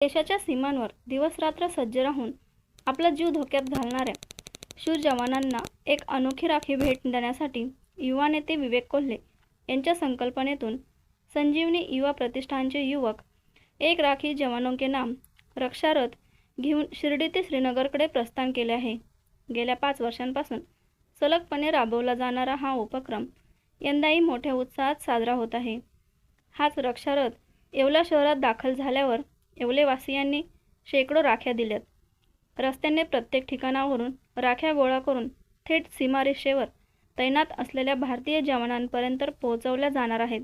देशाच्या सीमांवर दिवसरात्र सज्ज राहून आपला जीव धोक्यात घालणाऱ्या शूर जवानांना एक अनोखी राखी भेट देण्यासाठी युवा नेते विवेक कोल्हे यांच्या संकल्पनेतून संजीवनी युवा प्रतिष्ठानचे युवक एक राखी जवानों के नाम रक्षारथ घेऊन शिर्डी ते श्रीनगरकडे प्रस्थान केले आहे. गेल्या पाच वर्षांपासून सलगपणे राबवला जाणारा हा उपक्रम यंदाही मोठ्या उत्साहात साजरा होत आहे. हाच रक्षारथ येवला शहरात दाखल झाल्यावर येवलेवासियांनी शेकडो राख्या दिल्यात. रस्त्याने प्रत्येक ठिकाणावरून राख्या गोळा करून थेट सीमारेषेवर तैनात असलेल्या भारतीय जवानांपर्यंत पोहोचवल्या जाणार आहेत.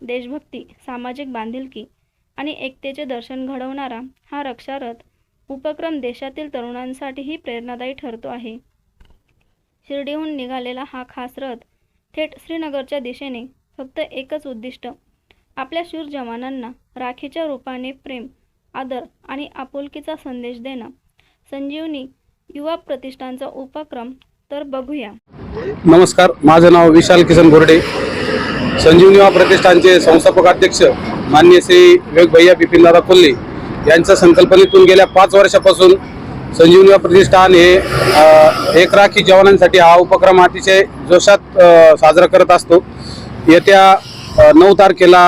देशभक्ती सामाजिक बांधिलकी आणि एकतेचे दर्शन घडवणारा हा रक्षारथ उपक्रम देशातील तरुणांसाठीही प्रेरणादायी ठरतो आहे. शिर्डीहून निघालेला हा खास रथ थेट श्रीनगरच्या दिशेने फक्त एकच उद्दिष्ट आपल्या शूर जवानांना राखीच्या रूपाने प्रेम आदर आणि आपुलकीचा संदेश देणं. संजीवनी युवा प्रतिष्ठानचा उपक्रम तर बघूया. नमस्कार माझं नाव विशाल किसन घोरडे. संजीवनी युवा प्रतिष्ठानचे संस्थापक अध्यक्ष मान्य श्री वेग भैया बिपिनदादा कोल्हे यांच्या संकल्पनेतून गेल्या पाच वर्षापासून संजीवनी युवा प्रतिष्ठान हे एक राखी जवानांसाठी हा उपक्रम अतिशय जोशात साजरा करत असतो. येत्या नऊ तारखेला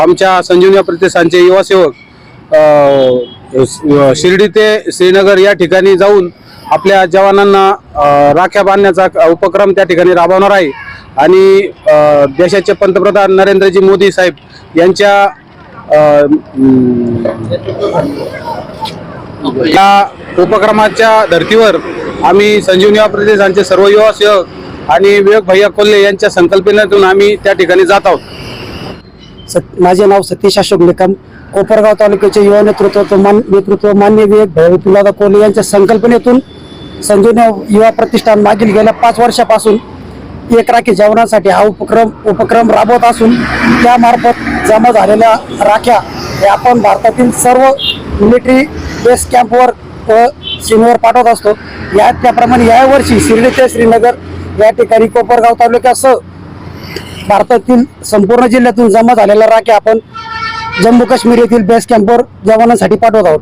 आमच्या संजीवनी प्रतिष्ठानचे युवासेवक शिर्डी ते श्रीनगर या ठिकाणी जाऊन आपल्या जवानांना राख्या बांधण्याचा उपक्रम त्या ठिकाणी राबवणार आहे. आणि देशाचे पंतप्रधान नरेंद्रजी मोदी साहेब यांच्या या उपक्रमाच्या धर्तीवर आम्ही संजीवनी प्रतिष्ठानचे सर्व युवासेवक आणि विवेक भैया कोल्हे यांच्या संकल्पनेतून आम्ही त्या ठिकाणी जात आहोत. सत माझे नाव सतीश अशोक निकम. कोपरगाव तालुक्याचे युवा नेतृत्व मान नेतृत्व मान्य विवेक भैरवपुलादा कोल्हे यांच्या संकल्पनेतून संजीवनी युवा प्रतिष्ठान मागील गेल्या पाच वर्षापासून एक राखी जेवणासाठी हा उपक्रम उपक्रम राबवत असून त्यामार्फत जमा झालेल्या राख्या हे आपण भारतातील सर्व मिलिटरी बेस कॅम्पवर व सीमेवर पाठवत असतो. या त्याप्रमाणे यावर्षी शिर्डी ते श्रीनगर या ठिकाणी कोपरगाव तालुक्यासह भारतातील संपूर्ण जिल्ह्यातून जमा झालेला राखे आपण जम्मू काश्मीर येथील बेस कॅम्पवर जवानांसाठी पाठवत आहोत.